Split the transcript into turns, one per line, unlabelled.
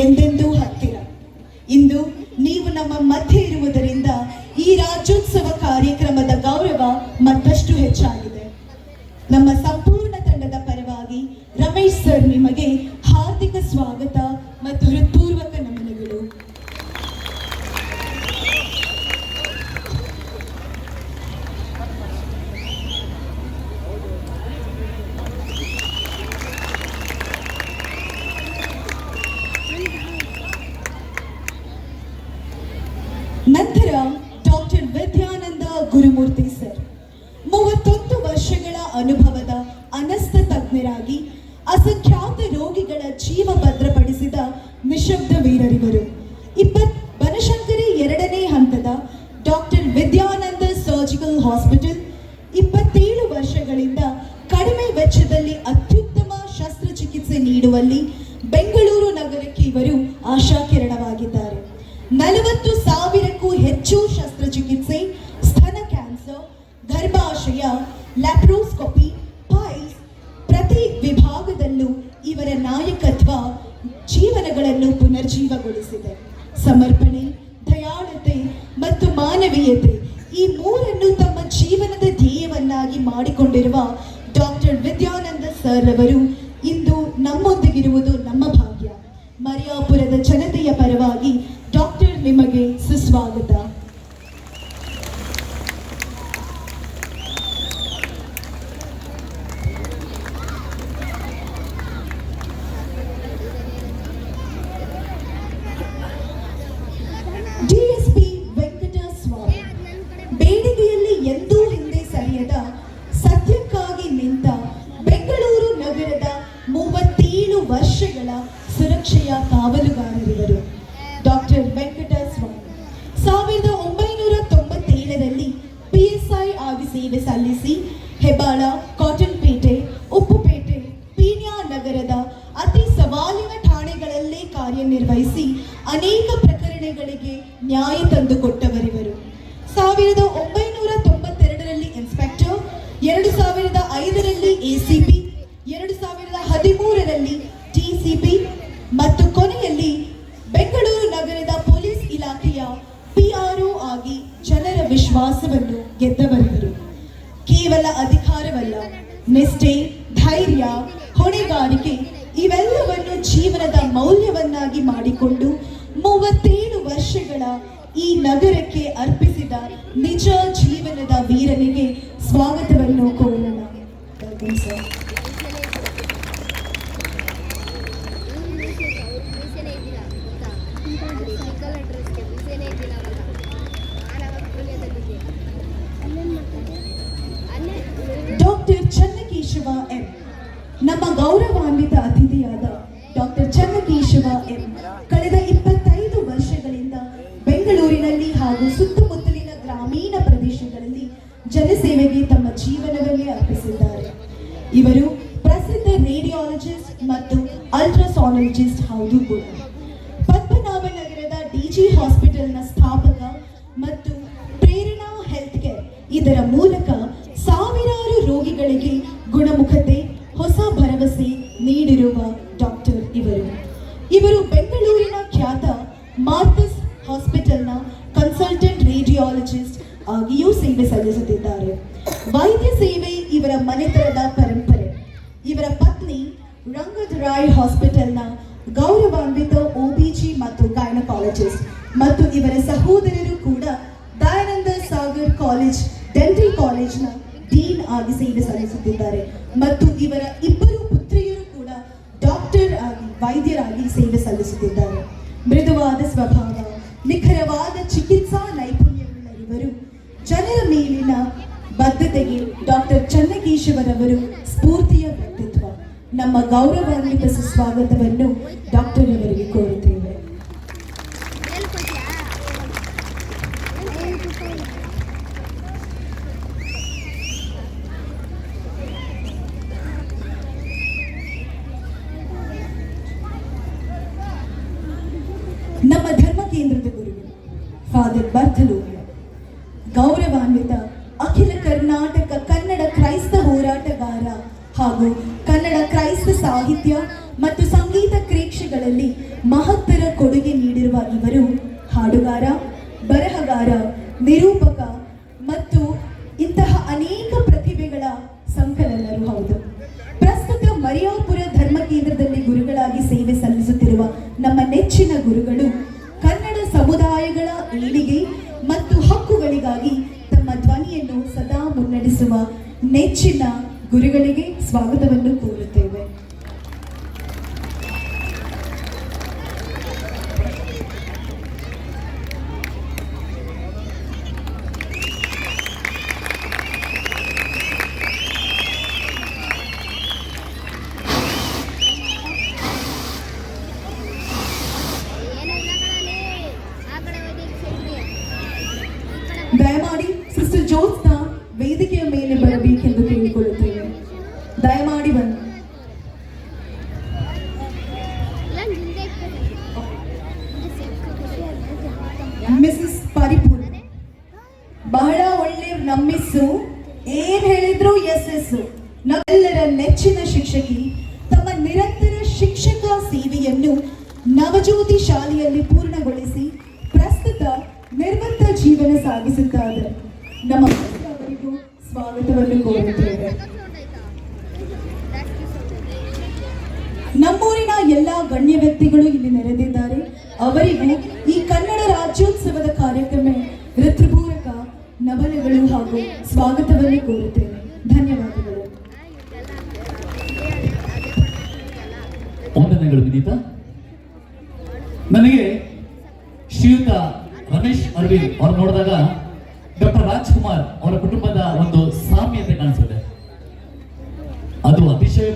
ಎಂದೆಂದೂ ಹತ್ತಿರ. ಇಂದು ನೀವು ನಮ್ಮ ಮಧ್ಯೆ ಇರುವುದರಿಂದ ಈ ರಾಜ್ಯೋತ್ಸವ ಕಾರ್ಯಕ್ರಮದ ಗೌರವ ಮತ್ತಷ್ಟು ಹೆಚ್ಚಾಗಿದೆ. ನಮ್ಮ ಸಂಪೂರ್ಣ ತಂಡದ ಪರವಾಗಿ ರಮೇಶ್ ಸರ್ ನಿಮಗೆ ಹಾರ್ದಿಕ ಸ್ವಾಗತ ಮತ್ತು ಹೃತ್ಪೂರ್ವಕ ನಮನಗಳು ನಂತರ ಡಾಕ್ಟರ್ ವಿದ್ಯಾನಂದ ಗುರುಮೂರ್ತಿ ಸರ್. ಮೂವತ್ತೊಂದು ವರ್ಷಗಳ ಅನುಭವದ ಅನಸ್ಥ ತಜ್ಞರಾಗಿ ಅಸಂಖ್ಯಾತ ರೋಗಿಗಳ ಜೀವ ಭದ್ರಪಡಿಸಿದ ನಿಶಬ್ದ ವೀರರಿವರು. ಇಪ್ಪತ್, ಬನಶಂಕರಿ ಎರಡನೇ ಹಂತದ ಡಾಕ್ಟರ್ ವಿದ್ಯಾನಂದ ಸರ್ಜಿಕಲ್ ಹಾಸ್ಪಿಟಲ್ ಇಪ್ಪತ್ತೇಳು ವರ್ಷಗಳಿಂದ ಕಡಿಮೆ ವೆಚ್ಚದಲ್ಲಿ ಅತ್ಯುತ್ತಮ ಶಸ್ತ್ರಚಿಕಿತ್ಸೆ ನೀಡುವಲ್ಲಿ ಬೆಂಗಳೂರು ನಗರಕ್ಕೆ ಇವರು ಆಶಾಕಿರಣವಾಗಿದ್ದಾರೆ. ನಲವತ್ತು ಸಾವಿರಕ್ಕೂ ಹೆಚ್ಚು ಶಸ್ತ್ರಚಿಕಿತ್ಸೆ ಲ್ಯಾಪ್ರೋಸ್ಕೋಪಿ ಪೈಲ್ಸ್ ಪ್ರತಿ ವಿಭಾಗದಲ್ಲೂ ಇವರ ನಾಯಕತ್ವ ಜೀವನಗಳನ್ನು ಪುನರ್ಜೀವಗೊಳಿಸಿದೆ. ಸಮರ್ಪಣೆ, ದಯಾಳತೆ ಮತ್ತು ಮಾನವೀಯತೆ ಈ ಮೂರನ್ನು ತಮ್ಮ ಜೀವನದ ಧ್ಯೇಯವನ್ನಾಗಿ ಮಾಡಿಕೊಂಡಿರುವ ಡಾಕ್ಟರ್ ವಿದ್ಯಾನಂದ ಸರ್ ಅವರು ವರ್ಷಗಳ ಸುರಕ್ಷೆಯ ಕಾವಲುಗಾರರಿವರು. ಡಾಕ್ಟರ್ ವೆಂಕಟ ಸ್ವಾಮಿ. ಸಾವಿರದ ಒಂಬೈನೂರ ತೊಂಬತ್ತೇಳರಲ್ಲಿ ಪಿಎಸ್ಐ ಆಗಿ ಸೇವೆ ಸಲ್ಲಿಸಿ ಹೆಬ್ಬಾಳ, ಕಾಟನ್ ಪೇಟೆ ಉಪ್ಪುಪೇಟೆ ಪೀಣ್ಯ ನಗರದ ಅತಿ ಸವಾಲಿನ ಠಾಣೆಗಳಲ್ಲೇ ಕಾರ್ಯನಿರ್ವಹಿಸಿ ಅನೇಕ ಪ್ರಕರಣಗಳಿಗೆ ನ್ಯಾಯ ತಂದುಕೊಟ್ಟವರಿವರು. ಸಾವಿರದ ಒಂಬೈನೂರ ತೊಂಬತ್ತೆರಡರಲ್ಲಿ ಇನ್ಸ್ಪೆಕ್ಟರ್, ಎರಡು ಸಾವಿರದ ಐದರಲ್ಲಿ ಎಸಿಪಿ ಎರಡು ಸಾವಿರದ ಹದಿಮೂರರಲ್ಲಿ ವಿಶ್ವಾಸವನ್ನು ಗೆದ್ದವರಿದ್ದರು. ಕೇವಲ ಅಧಿಕಾರವಲ್ಲ ನಿಷ್ಠೆ ಧೈರ್ಯ ಹೊಣೆಗಾರಿಕೆ ಇವೆಲ್ಲವನ್ನು ಜೀವನದ ಮೌಲ್ಯವನ್ನಾಗಿ ಮಾಡಿಕೊಂಡು ಮೂವತ್ತೇಳು ವರ್ಷಗಳ ಈ ನಗರಕ್ಕೆ ಅರ್ಪಿಸಿದ ನಿಜ ಜೀವನದ ವೀರನಿಗೆ ಸ್ವಾಗತವನ್ನು ಕೋರೋಣ. Welcome, ಗೌರವಾನ್ವಿತ ಅತಿಥಿಯಾದ ಡಾಕ್ಟರ್ ಚನ್ನಕೇಶವ ಎಂ. ಕಳೆದ ಇಪ್ಪತ್ತೈದು ವರ್ಷಗಳಿಂದ ಬೆಂಗಳೂರಿನಲ್ಲಿ ಹಾಗೂ ಸುತ್ತಮುತ್ತಲಿನ ಗ್ರಾಮೀಣ ಪ್ರದೇಶಗಳಲ್ಲಿ ಜನಸೇವೆಗೆ ತಮ್ಮ ಜೀವನವನ್ನೇ ಅರ್ಪಿಸಿದ್ದಾರೆ. ಇವರು ಪ್ರಸಿದ್ಧ ರೇಡಿಯಾಲಜಿಸ್ಟ್ ಮತ್ತು ಅಲ್ಟ್ರಾಸಾಲಜಿಸ್ಟ್ ಹೌದು ಕೂಡ. ಪದ್ಮನಾಭ ನಗರದ ಡಿಜಿ ಹಾಸ್ಪಿಟಲ್ನ ಸ್ಥಾಪಕ ಮತ್ತು ಪ್ರೇರಣಾ ಹೆಲ್ತ್ ಕೇರ್ ಇದರ ಮೂಲಕ ಸಾವಿರಾರು ರೋಗಿಗಳಿಗೆ ಗುಣಮುಖತೆ ಭರವಸೆ ನೀಡಿರುವ ಡಾಕ್ಟರ್ ಇವರು. ಇವರು ಬೆಂಗಳೂರಿನ ಖ್ಯಾತ ಮಾರ್ಥಸ್ ಹಾಸ್ಪಿಟಲ್ನ ಕನ್ಸಲ್ಟೆಂಟ್ ರೇಡಿಯಾಲಜಿಸ್ಟ್ ಆಗಿಯೂ ಸೇವೆ ಸಲ್ಲಿಸುತ್ತಿದ್ದಾರೆ. ವೈದ್ಯ ಸೇವೆ ಇವರ ಮನೆತನದ ಪರಂಪರೆ. ಇವರ ಪತ್ನಿ ರಂಗದ್ ರಾಯ್ ಹಾಸ್ಪಿಟಲ್ನ ಗೌರವಾನ್ವಿತ ಒಬಿಜಿ ಮತ್ತು ಗೈನಕಾಲಜಿಸ್ಟ್ ಮತ್ತು ಇವರ ಸಹೋದರರು ಕೂಡ ದಯಾನಂದ ಸಾಗರ್ ಕಾಲೇಜ್, ಡೆಂಟಲ್ ಕಾಲೇಜ್ನ ಡೀನ್ ಆಗಿ ಸೇವೆ ಸಲ್ಲಿಸುತ್ತಿದ್ದಾರೆ. ಮತ್ತು ಇವರ ಇಬ್ಬರು ಪುತ್ರಿಯರು ಕೂಡ ಡಾಕ್ಟರ್ ಆಗಿ, ವೈದ್ಯರಾಗಿ ಸೇವೆ ಸಲ್ಲಿಸುತ್ತಿದ್ದಾರೆ. ಮೃದುವಾದ ಸ್ವಭಾವ, ನಿಖರವಾದ ಚಿಕಿತ್ಸಾ ನೈಪುಣ್ಯವುಳ್ಳ ಇವರು. ಜನರ ಮೇಲಿನ ಬದ್ಧತೆಗೆ ಡಾಕ್ಟರ್ ಚನ್ನಕೇಶವರವರು ಸ್ಫೂರ್ತಿಯ ವ್ಯಕ್ತಿತ್ವ. ನಮ್ಮ ಗೌರವಾನ್ವಿತ ಸುಸ್ವಾಗತವನ್ನು ಡಾಕ್ಟರ್ ಅವರಿಗೆ ಕೋರುತ್ತೇವೆ
ಹೇಳ್ಕೊಟ್ಯಾ
ನಮ್ಮ ಧರ್ಮ ಕೇಂದ್ರದ ಗುರುಗಳು ಫಾದರ್ ಬರ್ತಲು ಗೌರವಾನ್ವಿತ ಅಖಿಲ ಕರ್ನಾಟಕ ಕನ್ನಡ ಕ್ರೈಸ್ತ ಹೋರಾಟಗಾರ ಹಾಗೂ ಕನ್ನಡ ಕ್ರೈಸ್ತ ಸಾಹಿತ್ಯ ಮತ್ತು ಸಂಗೀತ ಕ್ರೀಕ್ಷೆಗಳಲ್ಲಿ ಮಹತ್ತರ ಕೊಡುಗೆ ನೀಡಿರುವ ಇವರು ಹಾಡುಗಾರ, ಬರಹಗಾರ, ನಿರೂಪಕ ಮತ್ತು ಇಂತಹ ಅನೇಕ ಪ್ರತಿಭೆಗಳ ಸಂಕಲನರು. ಹೌದು. ಪ್ರಸ್ತುತ ಮರಿಯಾಪುರ ಧರ್ಮ ಕೇಂದ್ರದಲ್ಲಿ ಗುರುಗಳಾಗಿ ಸೇವೆ ಸಲ್ಲಿಸುತ್ತಿರುವ ನಮ್ಮ ನೆಚ್ಚಿನ ಗುರುಗಳು ಏಳಿಗೆ ಮತ್ತು ಹಕ್ಕುಗಳಿಗಾಗಿ ತಮ್ಮ ಧ್ವನಿಯನ್ನು ಸದಾ ಮುನ್ನಡೆಸುವ ನೆಚ್ಚಿನ ಗುರುಗಳಿಗೆ ಸ್ವಾಗತವನ್ನು ಒಳ್ಳೆ ನಮ್ಮಿಸ್ಸು. ಏನ್ ಹೇಳಿದ್ರು? ಎಸ್ ಎಸ್ ನಮ್ಮೆಲ್ಲರ ನೆಚ್ಚಿನ ಶಿಕ್ಷಕಿ, ತಮ್ಮ ನಿರಂತರ ಶಿಕ್ಷಕ ಸೇವೆಯನ್ನು ನವಜ್ಯೋತಿ ಶಾಲೆಯಲ್ಲಿ ಪೂರ್ಣಗೊಳಿಸಿ ಪ್ರಸ್ತುತ ನಿರ್ಬಂಧ ಜೀವನ ಸಾಗಿಸುತ್ತಾರೆ. ನಮ್ಮ ಅವರಿಗೂ ಸ್ವಾಗತವನ್ನು ಕೋರುತ್ತೇವೆ ನಮ್ಮೂರಿನ ಎಲ್ಲಾ ಗಣ್ಯ ವ್ಯಕ್ತಿಗಳು ಇಲ್ಲಿ ನೆರೆದಿದ್ದಾರೆ. ಅವರಿಗೆ ಈ ಕನ್ನಡ ರಾಜ್ಯೋತ್ಸವದ ಕಾರ್ಯಕ್ರಮ ನಮನಗಳು ಹಾಗೂ ಸ್ವಾಗತವನ್ನು ಕೋರುತ್ತೇನೆ. ಧನ್ಯವಾದಗಳು.
ವಂದನೆಗಳು ವಿನೀತ. ನನಗೆ ಶ್ರೀಯುತ ರಮೇಶ್ ಅರವಿಂದ್ ಅವ್ರು ನೋಡಿದಾಗ ಡಾಕ್ಟರ್ ರಾಜ್ಕುಮಾರ್ ಅವರ ಕುಟುಂಬದ ಒಂದು ಸಾಮ್ಯತೆ ಕಾಣಿಸುತ್ತೆ. ಅದು ಅತಿಶಯ